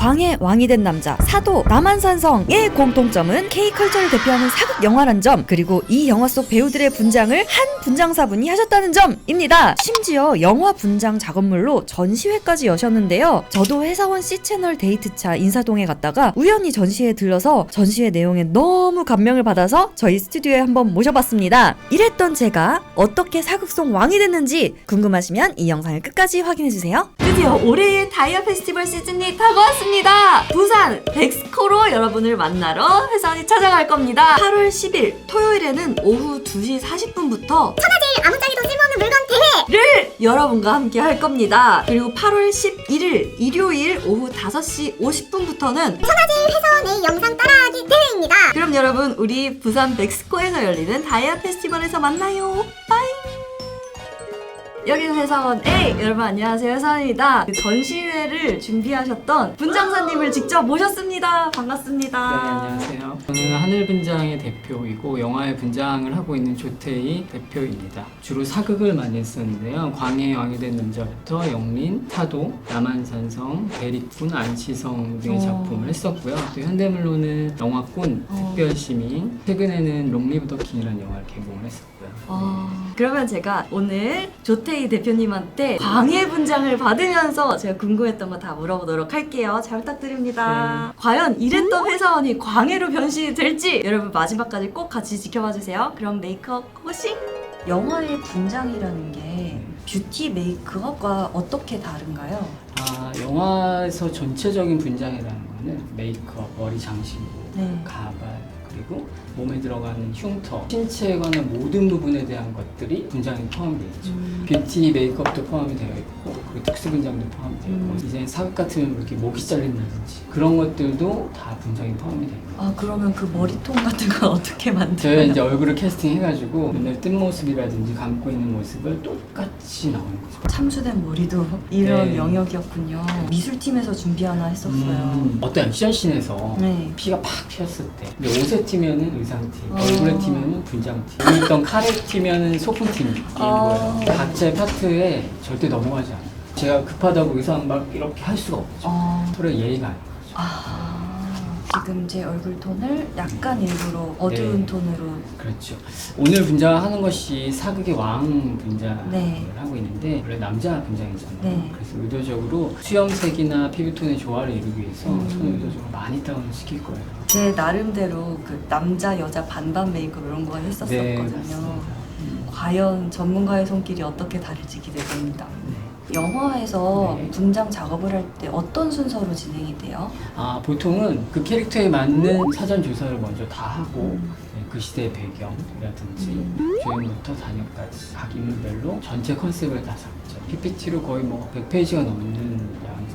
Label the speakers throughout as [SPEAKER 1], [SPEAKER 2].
[SPEAKER 1] 광해 왕이 된 남자 사도 남한산성의 공통점은 K컬처를 대표하는 사극 영화란 점 그리고 이 영화 속 배우들의 분장을 한 분장사분이 하셨다는 점입니다. 심지어 영화 분장 작업물로 전시회까지 여셨는데요. 저도 회사원 C채널 데이트차 인사동에 갔다가 우연히 전시회에 들러서 전시회 내용에 너무 감명을 받아서 저희 스튜디오에 한번 모셔봤습니다. 이랬던 제가 어떻게 사극송 왕이 됐는지 궁금하시면 이 영상을 끝까지 확인해주세요. 드디어 올해의 다이아 페스티벌 시즌이 다가왔습니다. 부산 백스코로 여러분을 만나러 회사원이 찾아갈 겁니다. 8월 10일 토요일에는 오후 2시 40분부터
[SPEAKER 2] 아무짝에도 쓸모없는 물건 대회
[SPEAKER 1] 를 여러분과 함께 할 겁니다. 그리고 8월 11일 일요일 오후 5시 50분부터는
[SPEAKER 2] 회사원의 영상 따라하기 대회입니다.
[SPEAKER 1] 그럼 여러분 우리 부산 백스코에서 열리는 다이아 페스티벌에서 만나요. 빠이. 여기는 회사원 A 여러분 안녕하세요 회사원입니다. 그 전시회를 준비하셨던 분장사님을 직접 모셨습니다.
[SPEAKER 3] 네,
[SPEAKER 1] 반갑습니다.
[SPEAKER 3] 안녕하세요. 저는 하늘 분장의 대표이고 영화의 분장을 하고 있는 조태희 대표입니다. 주로 사극을 많이 했었는데요. 광해의 왕이 된 남자부터 영린, 타도, 남한산성, 대립군, 안치성 등의
[SPEAKER 1] 어.
[SPEAKER 3] 작품을 했었고요. 또 현대물로는 영화꾼,
[SPEAKER 1] 어.
[SPEAKER 3] 특별시민, 최근에는 롱리브 더 킹이라는 영화를 개봉을 했었고요.
[SPEAKER 1] 어, 그러면 제가 오늘 조태희 대표님한테 광해 분장을 받으면서 제가 궁금했던 거 다 물어보도록 할게요. 잘 부탁드립니다. 과연 이랬던 회사원이 광해로 변신이 될지 여러분 마지막까지 꼭 같이 지켜봐 주세요. 그럼 메이크업 호시! 영화의 분장이라는 게 뷰티 메이크업과 어떻게 다른가요?
[SPEAKER 3] 아, 영화에서 전체적인 분장이라는 거는 메이크업, 머리 장신구,
[SPEAKER 1] 네.
[SPEAKER 3] 가발 그리고 몸에 들어가는 흉터, 신체에 관한 모든 부분에 대한 것들이 분장에 포함되어 있죠.
[SPEAKER 1] 음.
[SPEAKER 3] 뷰티 메이크업도 포함이 되어 있고 그리고 특수 분장도 포함이 되어 있고
[SPEAKER 1] 음.
[SPEAKER 3] 이제 사극 같으면 뭐 이렇게 목이 잘린다든지 그런 것들도 다 분장에 포함이 되어 있고
[SPEAKER 1] 아 그러면 그 머리통 같은 건 어떻게 만들어요?
[SPEAKER 3] 저희가 이제 얼굴을 캐스팅해가지고 눈을 뜬 모습이라든지 감고 있는 모습을 똑같이 나오는 거죠.
[SPEAKER 1] 참수된 머리도 이런
[SPEAKER 3] 네.
[SPEAKER 1] 영역이었군요. 미술팀에서 준비 하나 했었어요.
[SPEAKER 3] 음, 어떤 액션씬에서
[SPEAKER 1] 네.
[SPEAKER 3] 피가 팍 튀었을 때 근데 옷에 튀면은 의상팀
[SPEAKER 1] 어.
[SPEAKER 3] 얼굴에 튀면은 분장팀. 칼에 튀면은 소품팀인
[SPEAKER 1] 어.
[SPEAKER 3] 거예요. 각자의 파트에 절대 넘어가지 않아요. 제가 급하다고 의상 막 이렇게 할 수가 없죠.
[SPEAKER 1] 어,
[SPEAKER 3] 서로 예의가 아닌 거죠
[SPEAKER 1] 아, 지금 제 얼굴 톤을 약간 일부러 어두운
[SPEAKER 3] 네.
[SPEAKER 1] 톤으로
[SPEAKER 3] 그렇죠 오늘 분장하는 것이 사극의 왕 분장을
[SPEAKER 1] 네.
[SPEAKER 3] 하고 있는데 원래 남자 분장이잖아요
[SPEAKER 1] 네.
[SPEAKER 3] 그래서 의도적으로 수염색이나 피부톤의 조화를 이루기 위해서
[SPEAKER 1] 음.
[SPEAKER 3] 저는 의도적으로 많이 다운을 시킬 거예요
[SPEAKER 1] 제 나름대로 그 남자 여자 반반 메이크업 이런 거
[SPEAKER 3] 네,
[SPEAKER 1] 했었었거든요.
[SPEAKER 3] 맞습니다. 음.
[SPEAKER 1] 과연 전문가의 손길이 어떻게 다를지 기대됩니다.
[SPEAKER 3] 네.
[SPEAKER 1] 영화에서
[SPEAKER 3] 네.
[SPEAKER 1] 분장 작업을 할 때 어떤 순서로 진행이 돼요?
[SPEAKER 3] 아 보통은 그 캐릭터에 맞는 사전 조사를 먼저 다 하고
[SPEAKER 1] 음.
[SPEAKER 3] 네, 그 시대의 배경이라든지
[SPEAKER 1] 음.
[SPEAKER 3] 주연부터 단역까지 각 인물별로 전체 컨셉을 다 잡죠. PPT로 거의 뭐 100페이지가 넘는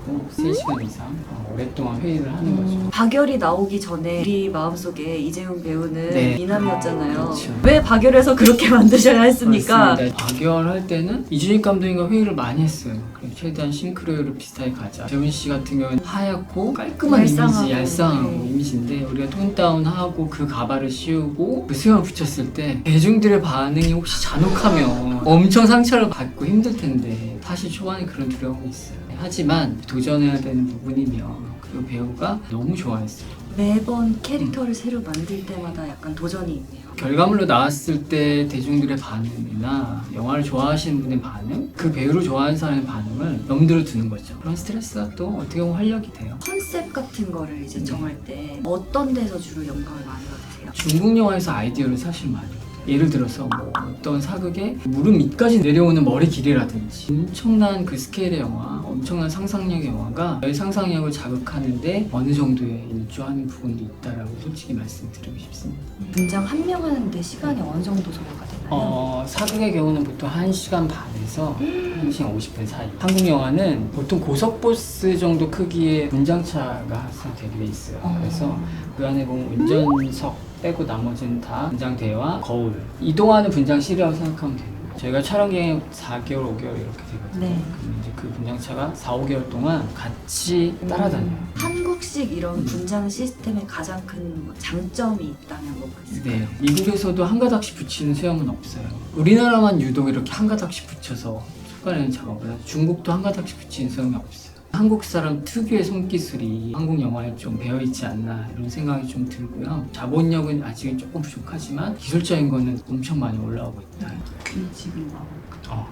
[SPEAKER 3] 양이고 3시간 이상 어, 오랫동안 회의를 하는 거죠.
[SPEAKER 1] 음, 박열이 나오기 전에 우리 마음속에 이재용 배우는
[SPEAKER 3] 네.
[SPEAKER 1] 미남이었잖아요.
[SPEAKER 3] 그렇죠.
[SPEAKER 1] 왜 박열에서 그렇게 만드셔야 했습니까?
[SPEAKER 3] 그렇습니다. 박열할 때는 이준익 감독님과 회의를 많이 했어요. 그래서 최대한 싱크로율을 비슷하게 가자. 재훈 씨 같은 경우는 하얗고 깔끔한
[SPEAKER 1] 얄쌍하고.
[SPEAKER 3] 이미지, 얄쌍하고
[SPEAKER 1] 네.
[SPEAKER 3] 이미지인데 우리가 톤 다운하고 그 가발을 씌우고 그 수염을 붙였을 때 대중들의 반응이 혹시 잔혹하면 엄청 상처를 받고 힘들 텐데 사실 초반에 그런 두려움이 있어요. 하지만 도전해야 되는 부분이며 그 배우가 너무 좋아했어요.
[SPEAKER 1] 매번 캐릭터를 새로 만들 때마다 약간 도전이 있네요.
[SPEAKER 3] 결과물로 나왔을 때 대중들의 반응이나 영화를 좋아하시는 분의 반응, 그 배우를 좋아하는 사람의 반응을 염두를 두는 거죠. 그런 스트레스가 또 어떻게 보면 활력이 돼요.
[SPEAKER 1] 컨셉 같은 거를 이제
[SPEAKER 3] 네.
[SPEAKER 1] 정할 때 어떤 데서 주로 영감을 많이 받으세요?
[SPEAKER 3] 중국 영화에서 아이디어를 사실 많이. 예를 들어서 뭐 어떤 사극에 무릎 밑까지 내려오는 머리 길이라든지 엄청난 그 스케일의 영화, 엄청난 상상력의 영화가 내 상상력을 자극하는데 어느 정도의 일조하는 부분도 있다라고 솔직히 말씀드리고 싶습니다.
[SPEAKER 1] 분장 한 명 하는데 시간이 어느 정도 소요가 되나요?
[SPEAKER 3] 어, 사극의 경우는 보통 1시간 반에서 1시간 50분 사이. 한국 영화는 보통 고속버스 정도 크기의 분장차가 항상 대비돼 있어요.
[SPEAKER 1] 어.
[SPEAKER 3] 그래서 그 안에 보면 운전석 빼고 나머지는 다 분장대와 거울. 이동하는 분장실이라고 생각하면 거예요. 저희가 촬영 기간이 4개월, 5개월 이렇게 되거든요.
[SPEAKER 1] 네.
[SPEAKER 3] 그럼 이제 그 분장차가 4, 5개월 동안 같이 따라다녀요.
[SPEAKER 1] 음, 한국식 이런 분장 시스템의 가장 큰뭐 장점이 있다면 뭐가 있을까요?
[SPEAKER 3] 네. 미국에서도 한 가닥씩 붙이는 수염은 없어요. 우리나라만 유독 이렇게 한 가닥씩 붙여서 숟가락에 작업을 해요. 중국도 한 가닥씩 붙이는 수염이 없어요. 한국 사람 특유의 손기술이 한국 영화에 좀 배어 있지 않나 이런 생각이 좀 들고요. 자본력은 아직은 조금 부족하지만 기술적인 거는 엄청 많이 올라오고 있다.
[SPEAKER 1] 이 지금 막
[SPEAKER 3] 어,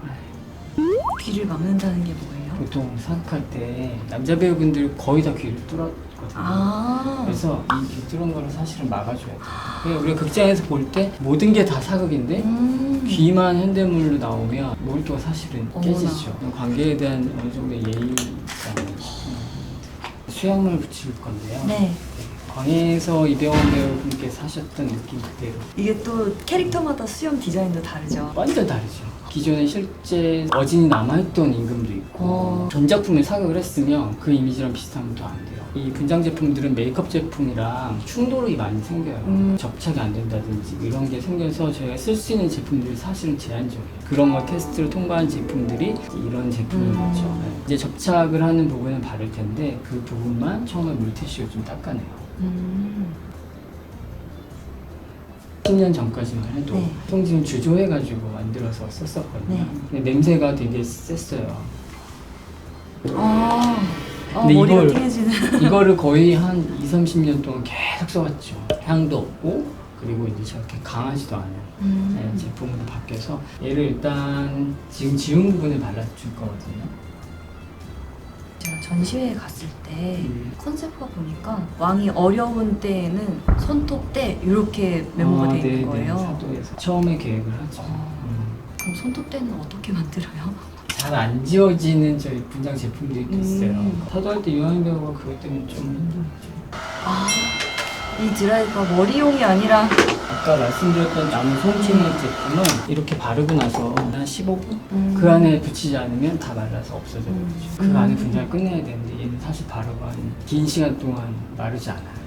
[SPEAKER 1] 귀를 막는다는 게 뭐예요?
[SPEAKER 3] 보통 사극할 때 남자 배우분들 거의 다 귀를 뚫 었거든요.
[SPEAKER 1] 아,
[SPEAKER 3] 그래서 이귀 뚫은 거를 사실은 막아줘야 돼요. 그냥 우리가 극장에서 볼 때 모든 게 다 사극인데
[SPEAKER 1] 음.
[SPEAKER 3] 귀만 현대물로 나오면 몰두가 사실은
[SPEAKER 1] 어머나.
[SPEAKER 3] 깨지죠. 관계에 대한 어느 정도의 예의 있잖아요. 수염을 붙일 건데요.
[SPEAKER 1] 네.
[SPEAKER 3] 광해에서 이병헌 배우분께서 하셨던 느낌 그대로
[SPEAKER 1] 이게 또 캐릭터마다 수염 디자인도 다르죠.
[SPEAKER 3] 완전 다르죠. 기존에 실제 어진이 남아있던 임금도 있고
[SPEAKER 1] 어.
[SPEAKER 3] 전작품에 사극을 했으면 그 이미지랑 비슷하면 더 안 돼요. 이 분장 제품들은 메이크업 제품이랑 충돌이 많이 생겨요.
[SPEAKER 1] 음.
[SPEAKER 3] 접착이 안 된다든지 이런 게 생겨서 저희가 쓸 수 있는 제품들이 사실은 제한적이에요. 그런 거 테스트를 통과한 제품들이 이런 제품인
[SPEAKER 1] 음.
[SPEAKER 3] 거죠. 네. 이제 접착을 하는 부분은 바를 텐데 그 부분만 처음에 물티슈로 좀 닦아내요.
[SPEAKER 1] 음.
[SPEAKER 3] 10년 전까지만 해도
[SPEAKER 1] 네.
[SPEAKER 3] 송지는 주조해가지고 만들어서 썼었거든요.
[SPEAKER 1] 네.
[SPEAKER 3] 근데 냄새가 되게 셌어요.
[SPEAKER 1] 아, 아
[SPEAKER 3] 근데
[SPEAKER 1] 머리가
[SPEAKER 3] 이걸-
[SPEAKER 1] 띵해지는.
[SPEAKER 3] 이거를 거의 한 2, 30년 동안 계속 써왔죠. 향도 없고 그리고 이제 저렇게 강하지도 않은
[SPEAKER 1] 음.
[SPEAKER 3] 네, 제품으로 바뀌어서 얘를 일단 지금 지운 부분을 발라줄 거거든요.
[SPEAKER 1] 제가 전시회에 갔을 때
[SPEAKER 3] 음.
[SPEAKER 1] 컨셉과 보니까 왕이 어려운 때에는 손톱 때 이렇게 메모가
[SPEAKER 3] 아,
[SPEAKER 1] 돼 있는
[SPEAKER 3] 네,
[SPEAKER 1] 거예요.
[SPEAKER 3] 네, 사도에서 처음에 계획을 하죠.
[SPEAKER 1] 어.
[SPEAKER 3] 음.
[SPEAKER 1] 그럼 손톱 때는 어떻게 만들어요?
[SPEAKER 3] 잘 안 지워지는 저희 분장 제품들이 있어요.
[SPEAKER 1] 음.
[SPEAKER 3] 사도할 때 유한 배우가 그것 때문에 좀 힘들었죠.
[SPEAKER 1] 아, 이 드라이가 머리용이 아니라
[SPEAKER 3] 아까 말씀드렸던 나무 송치는 제품은 이렇게 바르고 나서 한 15분?
[SPEAKER 1] 음.
[SPEAKER 3] 그 안에 붙이지 않으면 다 말라서 없어져요.
[SPEAKER 1] 음.
[SPEAKER 3] 그
[SPEAKER 1] 음.
[SPEAKER 3] 안에 분장을 끝내야 되는데 얘는 사실 바르고 한 긴 시간 동안 마르지 않아요.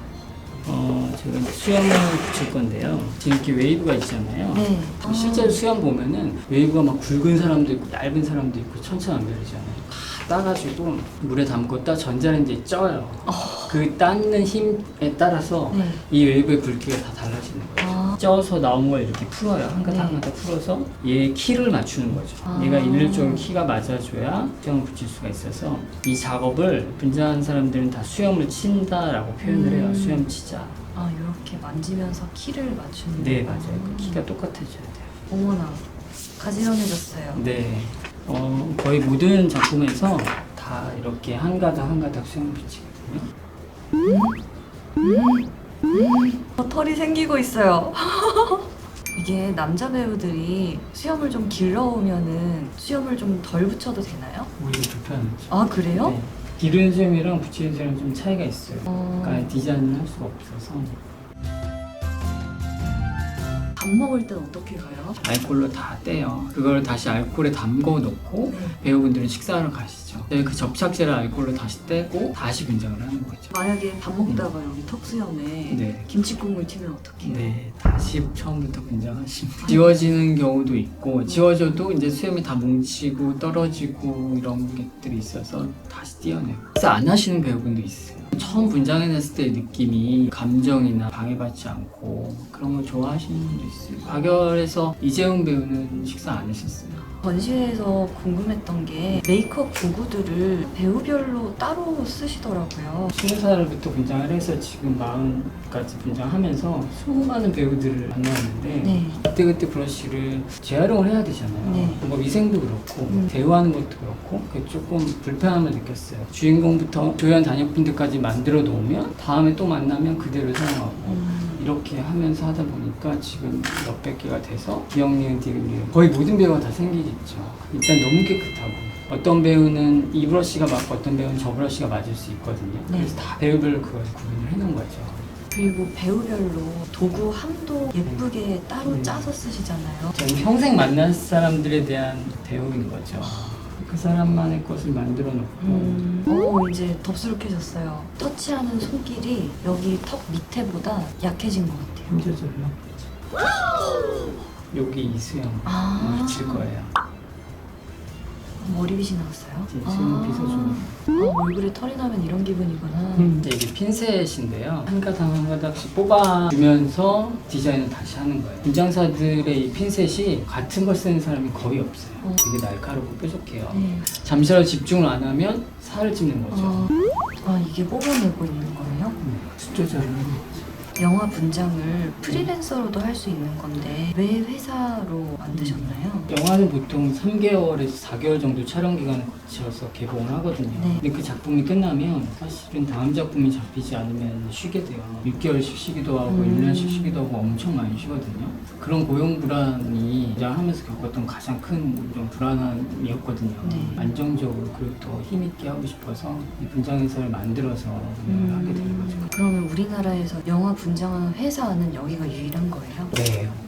[SPEAKER 3] 어, 제가 수염을 붙일 건데요. 지금 이렇게 웨이브가 있잖아요.
[SPEAKER 1] 네.
[SPEAKER 3] 실제로 수염 보면은 웨이브가 막 굵은 사람도 있고 얇은 사람도 있고 천차만별이잖아요. 다 따가지고 물에 따 전자레인지에 쪄요. 그 닦는 힘에 따라서
[SPEAKER 1] 네.
[SPEAKER 3] 이 웨이브의 굵기가 다 달라지는 거예요.
[SPEAKER 1] 아,
[SPEAKER 3] 쪄서 나온 걸 이렇게 풀어요. 한 가닥
[SPEAKER 1] 네.
[SPEAKER 3] 한 가닥 풀어서 얘 키를 맞추는 거죠.
[SPEAKER 1] 아.
[SPEAKER 3] 얘가 일률적인 키가 맞아줘야 수염을 붙일 수가 있어서 이 작업을 분장하는 사람들은 다 수염을 친다라고 표현을 해요.
[SPEAKER 1] 음.
[SPEAKER 3] 수염 치자.
[SPEAKER 1] 아 이렇게 만지면서 키를 맞추는.
[SPEAKER 3] 네
[SPEAKER 1] 거구나.
[SPEAKER 3] 맞아요. 그 키가 똑같아져야 돼요.
[SPEAKER 1] 어머나 가지런해졌어요.
[SPEAKER 3] 네. 어, 거의 모든 작품에서 다 이렇게 한 가닥 한 가닥 수염을 붙이거든요.
[SPEAKER 1] 어, 털이 생기고 있어요. 이게 남자 배우들이 수염을 좀 길러오면은 수염을 좀 덜 붙여도 되나요?
[SPEAKER 3] 오히려 불편하죠.
[SPEAKER 1] 아 그래요?
[SPEAKER 3] 네. 기른 수염이랑 붙이는 수염은 좀 차이가 있어요.
[SPEAKER 1] 어,
[SPEAKER 3] 그러니까 디자인을 할 수가 없어서.
[SPEAKER 1] 밥 먹을 땐 어떻게 가요?
[SPEAKER 3] 알콜로 다 떼요. 그걸 다시 알콜에 담궈 놓고
[SPEAKER 1] 네.
[SPEAKER 3] 배우분들은 식사하러 가시죠. 네, 그 접착제를 알콜로 다시 떼고 다시 분장을 하는 거죠.
[SPEAKER 1] 만약에 밥 먹다가 여기 턱 수염에
[SPEAKER 3] 네.
[SPEAKER 1] 김치국물 튀면 어떡해요?
[SPEAKER 3] 네, 다시 처음부터 분장하시면 지워지는 경우도 있고 지워져도 이제 수염이 다 뭉치고 떨어지고 이런 것들이 있어서 다시 띄어내고 그래서 안 하시는 배우분도 있어요. 처음 분장해냈을 때의 느낌이 감정이나 방해받지 않고 그런 걸 좋아하시는 분도 있어요. 박열에서 이재훈 배우는 식사 안 하셨어요.
[SPEAKER 1] 전시회에서 궁금했던 게 메이크업 도구들을 배우별로 따로 쓰시더라고요.
[SPEAKER 3] 스무 살부터 분장을 해서 지금 마흔까지 분장하면서 수많은 배우들을 만나는데
[SPEAKER 1] 네.
[SPEAKER 3] 그때그때 브러쉬를 재활용을 해야 되잖아요.
[SPEAKER 1] 네.
[SPEAKER 3] 뭐 위생도 그렇고
[SPEAKER 1] 음.
[SPEAKER 3] 대우하는 것도 그렇고 조금 불편함을 느꼈어요. 주인공부터 조연 단역분들까지 만들어 놓으면 다음에 또 만나면 그대로 사용하고
[SPEAKER 1] 음.
[SPEAKER 3] 이렇게 하면서 하다 보니까 지금 몇백 개가 돼서 기억니은, 디귿니은 거의 모든 배우가 다 생기겠죠. 일단 너무 깨끗하고 어떤 배우는 이 브러쉬가 맞고 어떤 배우는 저 브러쉬가 맞을 수 있거든요.
[SPEAKER 1] 네.
[SPEAKER 3] 그래서 다 배우별로 그걸 구분을 해놓은 거죠.
[SPEAKER 1] 그리고 배우별로 도구 함도 예쁘게 따로
[SPEAKER 3] 네.
[SPEAKER 1] 짜서 쓰시잖아요.
[SPEAKER 3] 저는 평생 만날 사람들에 대한 배우인 거죠. 그 사람만의 것을 만들어 놓고
[SPEAKER 1] 음. 오 이제 덥수룩해졌어요. 터치하는 손길이 여기 턱 밑에보다 약해진 것 같아요.
[SPEAKER 3] 힘줘져요. 여기 이수영
[SPEAKER 1] 아.
[SPEAKER 3] 붙일 거예요.
[SPEAKER 1] 머리빗이 나왔어요?
[SPEAKER 3] 이제 지금 빗어주는
[SPEAKER 1] 아, 얼굴에 털이 나면 이런 기분이구나.
[SPEAKER 3] 이제 이게 핀셋인데요. 한 가닥 한 가닥씩 뽑아주면서 디자인을 다시 하는 거예요. 분장사들의 이 핀셋이 같은 걸 쓰는 사람이 거의 없어요.
[SPEAKER 1] 어.
[SPEAKER 3] 되게 날카롭고 뾰족해요.
[SPEAKER 1] 네.
[SPEAKER 3] 잠시라도 집중을 안 하면 살을 찝는 거죠.
[SPEAKER 1] 아, 아, 이게 뽑아내고 있는 거예요?
[SPEAKER 3] 숫조절을 하는 거죠.
[SPEAKER 1] 영화 분장을 프리랜서로도 할 수 있는 건데 왜 회사로 만드셨나요?
[SPEAKER 3] 영화는 보통 3개월에서 4개월 정도 촬영 기간을 거쳐서 개봉을 하거든요.
[SPEAKER 1] 네.
[SPEAKER 3] 근데 그 작품이 끝나면 사실은 다음 작품이 잡히지 않으면 쉬게 돼요. 6개월씩 쉬기도 하고
[SPEAKER 1] 음.
[SPEAKER 3] 1년씩 쉬기도 하고 엄청 많이 쉬거든요. 그런 고용 불안이 분장하면서 겪었던 가장 큰좀 불안함이었거든요.
[SPEAKER 1] 네.
[SPEAKER 3] 안정적으로 그리고 더 힘있게 하고 싶어서 이 분장 회사를 만들어서 운영을 하게 된 거죠.
[SPEAKER 1] 그러면 우리나라에서 영화 분 장하는 회사는 여기가 유일한 거예요?
[SPEAKER 3] 네.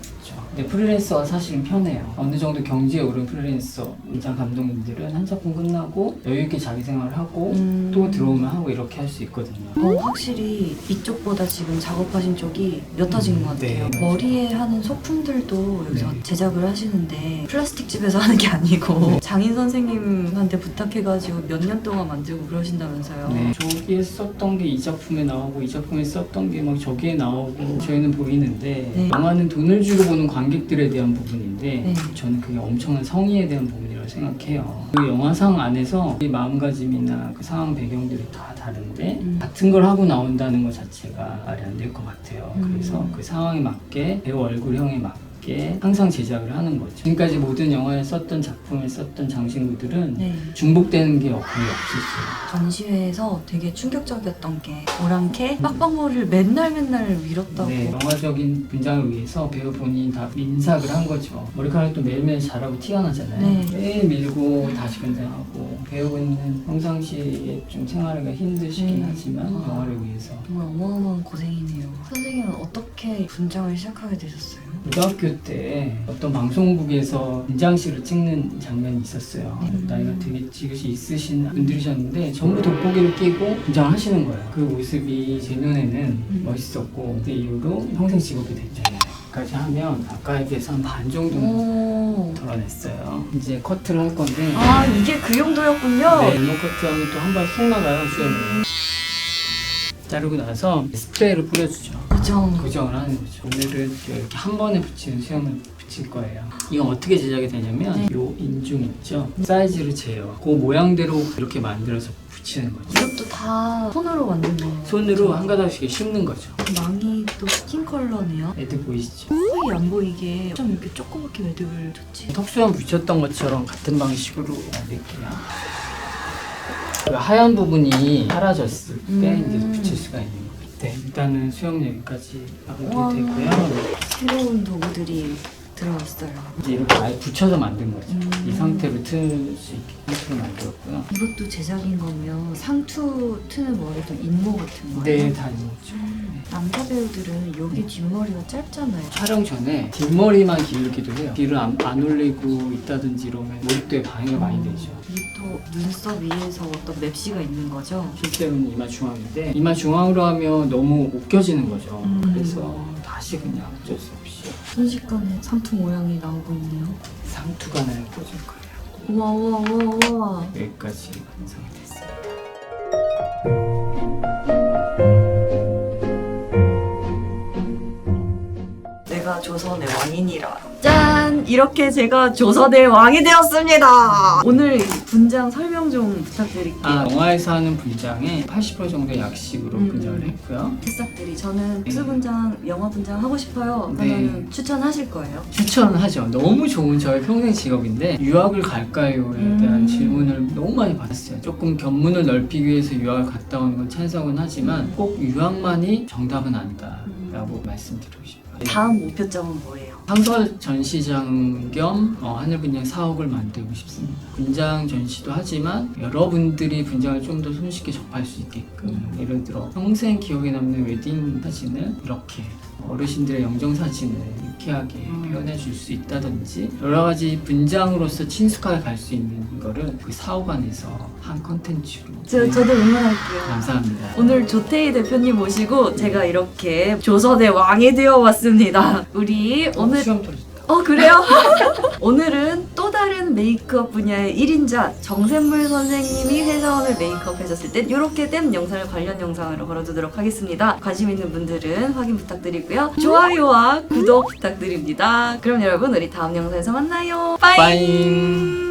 [SPEAKER 3] 근데 프리랜서가 사실은 편해요. 어느 정도 경지에 오른 프리랜서 인장 감독님들은 한 작품 끝나고 여유 있게 자기 생활을 하고
[SPEAKER 1] 음.
[SPEAKER 3] 또 들어오면 하고 이렇게 할 수 있거든요.
[SPEAKER 1] 어, 확실히 이쪽보다 지금 작업하신 쪽이 옅어진 것 같아요.
[SPEAKER 3] 네.
[SPEAKER 1] 머리에 하는 소품들도 여기서
[SPEAKER 3] 네.
[SPEAKER 1] 제작을 하시는데 플라스틱 집에서 하는 게 아니고
[SPEAKER 3] 네.
[SPEAKER 1] 장인 선생님한테 부탁해가지고 몇 년 동안 만들고 그러신다면서요.
[SPEAKER 3] 네. 저기에 썼던 게 이 작품에 나오고 이 작품에 썼던 게 막 저기에 나오고 저희는 보이는데
[SPEAKER 1] 네.
[SPEAKER 3] 영화는 돈을 주고 보는 관객들에 대한 부분인데
[SPEAKER 1] 네.
[SPEAKER 3] 저는 그게 엄청난 성의에 대한 부분이라고 생각해요. 그 영화상 안에서 이 마음가짐이나 그 상황 배경들이 다 다른데
[SPEAKER 1] 음.
[SPEAKER 3] 같은 걸 하고 나온다는 것 자체가 말이 안 될 것 같아요.
[SPEAKER 1] 음.
[SPEAKER 3] 그래서 그 상황에 맞게 배우 얼굴형에 맞게 항상 제작을 하는 거죠. 지금까지 모든 영화에 썼던 작품에 썼던 장신구들은
[SPEAKER 1] 네.
[SPEAKER 3] 중복되는 게 거의 없었어요.
[SPEAKER 1] 전시회에서 되게 충격적이었던 게 오랑캐 빡빡머리를 맨날 맨날 밀었다고
[SPEAKER 3] 네, 영화적인 분장을 위해서 배우 본인이 다 민삭을 한 거죠. 머리카락도 매일매일 자라고 티가 나잖아요.
[SPEAKER 1] 네.
[SPEAKER 3] 매일 밀고 다시 분장하고 배우는 평상시에 좀 생활하기가 힘드시긴
[SPEAKER 1] 음.
[SPEAKER 3] 하지만
[SPEAKER 1] 음.
[SPEAKER 3] 영화를 위해서
[SPEAKER 1] 정말 어마어마한 고생이네요. 선생님은 어떻게 분장을 시작하게 되셨어요?
[SPEAKER 3] 고등학교 때 어떤 방송국에서 분장실을 찍는 장면이 있었어요.
[SPEAKER 1] 음.
[SPEAKER 3] 나이가 되게 지긋이 있으신 분들이셨는데 전부 돋보기를 끼고 분장을 하시는 거예요. 그 모습이 제 눈에는
[SPEAKER 1] 음.
[SPEAKER 3] 멋있었고 그 이후로 평생 직업이 됐잖아요. 까지 하면 아까에 비해서 한 반 정도는
[SPEAKER 1] 오.
[SPEAKER 3] 덜어냈어요. 이제 커트를 할 건데
[SPEAKER 1] 아 이게 그 용도였군요.
[SPEAKER 3] 네, 이거 커트하면 또한발쏙 나가요 수염이. 자르고 나서 스프레이를 뿌려주죠.
[SPEAKER 1] 그죠.
[SPEAKER 3] 고정을 하는 거죠. 오늘은 이렇게 한 번에 붙이는 수염을 붙일 거예요. 이건 어떻게 제작이 되냐면
[SPEAKER 1] 네.
[SPEAKER 3] 요 인중 있죠? 사이즈를 재요. 그 모양대로 이렇게 만들어서 붙이는 거죠.
[SPEAKER 1] 이것도 다 손으로 만든 거예요.
[SPEAKER 3] 손으로 한 가닥씩 심는 거죠.
[SPEAKER 1] 망이 또 스킨 컬러네요.
[SPEAKER 3] 애들 보이시죠?
[SPEAKER 1] 거의 안 보이게 좀 이렇게 조그맣게 매듭을 줬지.
[SPEAKER 3] 턱수염 붙였던 것처럼 같은 방식으로 만들게요. 그 하얀 부분이 사라졌을 때
[SPEAKER 1] 음.
[SPEAKER 3] 이제 붙일 수가 있는 거예요. 네, 일단은 수염 여기까지
[SPEAKER 1] 우와.
[SPEAKER 3] 마무리되고요.
[SPEAKER 1] 새로운 도구들이 들어왔어요.
[SPEAKER 3] 이제 이렇게 아예 붙여서 만든 거죠.
[SPEAKER 1] 음.
[SPEAKER 3] 이 상태로 틀 수 있게 상태로 만들었고요.
[SPEAKER 1] 이것도 제작인 거면 상투 트는 머리도 인모 같은 거예요?
[SPEAKER 3] 네, 다 있죠.
[SPEAKER 1] 남자 배우들은 여기 뒷머리가 짧잖아요.
[SPEAKER 3] 촬영 전에 뒷머리만 기르기도 해요. 뒤를 안, 안 올리고 있다든지 이러면 몰입도에 방해가 많이 되죠.
[SPEAKER 1] 이게 또 눈썹 위에서 어떤 맵시가 있는 거죠?
[SPEAKER 3] 실제로는 이마 중앙인데 이마 중앙으로 하면 너무 웃겨지는 거죠.
[SPEAKER 1] 음.
[SPEAKER 3] 그래서 다시 그냥 어쩔 수 없이
[SPEAKER 1] 순식간에 상투 모양이 나오고 있네요.
[SPEAKER 3] 상투간을 꽂을 거예요.
[SPEAKER 1] 우와 우와 우와 우와.
[SPEAKER 3] 여기까지 완성이 됐어요.
[SPEAKER 1] 내가 조선의 왕이니라. 짠! 이렇게 제가 조선의 왕이 되었습니다. 오늘 분장 설명 좀 부탁드릴게요.
[SPEAKER 3] 아, 영화에서 하는 분장에 80% 정도 약식으로
[SPEAKER 1] 음.
[SPEAKER 3] 분장을 했고요.
[SPEAKER 1] 새싹들이 저는 특수 분장, 영화 분장 하고 싶어요.
[SPEAKER 3] 네.
[SPEAKER 1] 그러면 추천하실 거예요?
[SPEAKER 3] 추천하죠. 너무 좋은 저의 평생 직업인데 유학을 갈까요에
[SPEAKER 1] 음.
[SPEAKER 3] 대한 질문을 너무 많이 받았어요. 조금 견문을 넓히기 위해서 유학을 갔다 오는 건 찬성은 하지만 꼭 유학만이 정답은 아니다라고 말씀드리고 싶어요.
[SPEAKER 1] 다음 목표점은 뭐예요?
[SPEAKER 3] 상설 전시장 겸 어, 하늘분장 사옥을 만들고 싶습니다. 분장 전시도 하지만 여러분들이 분장을 좀 더 손쉽게 접할 수 있게끔 예를 들어 평생 기억에 남는 웨딩 사진을 이렇게 어르신들의 영정 사진을 유쾌하게
[SPEAKER 1] 음.
[SPEAKER 3] 표현해 줄 수 있다든지 여러 가지 분장으로서 친숙하게 갈 수 있는 거를 그 사옥 안에서 한 컨텐츠로
[SPEAKER 1] 저,
[SPEAKER 3] 네,
[SPEAKER 1] 저도 응원할게요.
[SPEAKER 3] 감사합니다.
[SPEAKER 1] 오늘 조태희 대표님 모시고 제가 이렇게 조선의 왕이 되어 왔습니다. 우리
[SPEAKER 3] 어,
[SPEAKER 1] 오늘
[SPEAKER 3] 떨어졌다.
[SPEAKER 1] 어 그래요? 오늘은 또 다른 메이크업 분야의 1인자 정샘물 선생님이 회사원을 메이크업 해줬을 때 이렇게 된 영상을 관련 영상으로 걸어두도록 하겠습니다. 관심 있는 분들은 확인 부탁드리고요. 좋아요와 구독 부탁드립니다. 그럼 여러분 우리 다음 영상에서 만나요. 빠잉.
[SPEAKER 3] 빠잉.